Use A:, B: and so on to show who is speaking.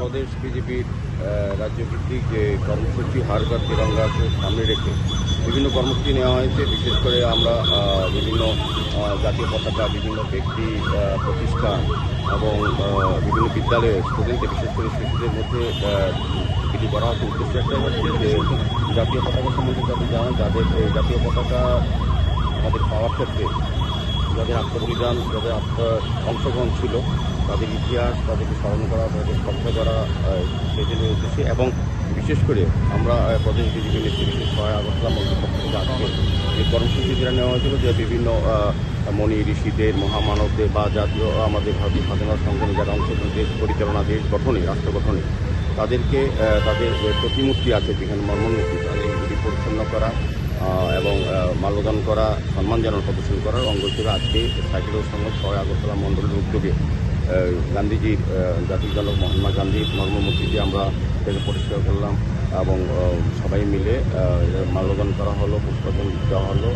A: প্রদেশ বিজেপির রাজ্যভিত্তিক যে কর্মসূচি হারকার তিরঙ্গাকে সামনে রেখে বিভিন্ন কর্মসূচি নেওয়া হয়েছে। বিশেষ করে আমরা বিভিন্ন জাতীয় পতাকা, বিভিন্ন ব্যক্তি প্রতিষ্ঠান এবং বিভিন্ন বিদ্যালয়ে স্টুডেন্টদের বিশেষ করে শিশুদের মধ্যে এটি করা হচ্ছে। উদ্দেশ্য একটা হচ্ছে যে জাতীয় পতাকা সম্বন্ধে যাদের জানা যাদের জাতীয় পতাকা আমাদের পাওয়ার ক্ষেত্রে যাদের আত্মবলিদান যাদের আত্ম, অংশগ্রহণ ছিল, তাদের ইতিহাস, তাদেরকে স্মরণ করা শ্রদ্ধা করা আহ, সেদিনের উদ্দেশ্যে এবং বিশেষ করে আমরা প্রদেশ বিজেপি নেত্রী বিশেষ ছয় আগরতলা মন্দির পক্ষ থেকে আজকে এই কর্মসূচি যেটা নেওয়া হয়েছিল যে বিভিন্ন মণি ঋষিদের মহামানবদের বা জাতীয় আমাদের ভারতীয় স্বাধীনতা সংগ্রামী যারা অংশগ্রহণ দেশ পরিচালনা দেশ গঠনে রাষ্ট্র গঠনে তাদেরকে তাদের প্রতিমূর্তি আছে যেখানে মর্মমূর্তি তাদেরগুলি পরিচ্ছন্ন করা এবং মাল্যদান করা সম্মান জানানো প্রদর্শন করার অঙ্গ হিসেবে আজকে সাইকেল সংঘ ছয় আগরতলা মণ্ডলের উদ্যোগে। গান্ধীজির জাতির জনক মহাত্মা গান্ধীর মর্মমূর্তিটি আমরা থেকে পরিষ্কার করলাম এবং সবাই মিলে মাল্যদান করা হলো পুষ্পাঞ্জলি দেওয়া হলো।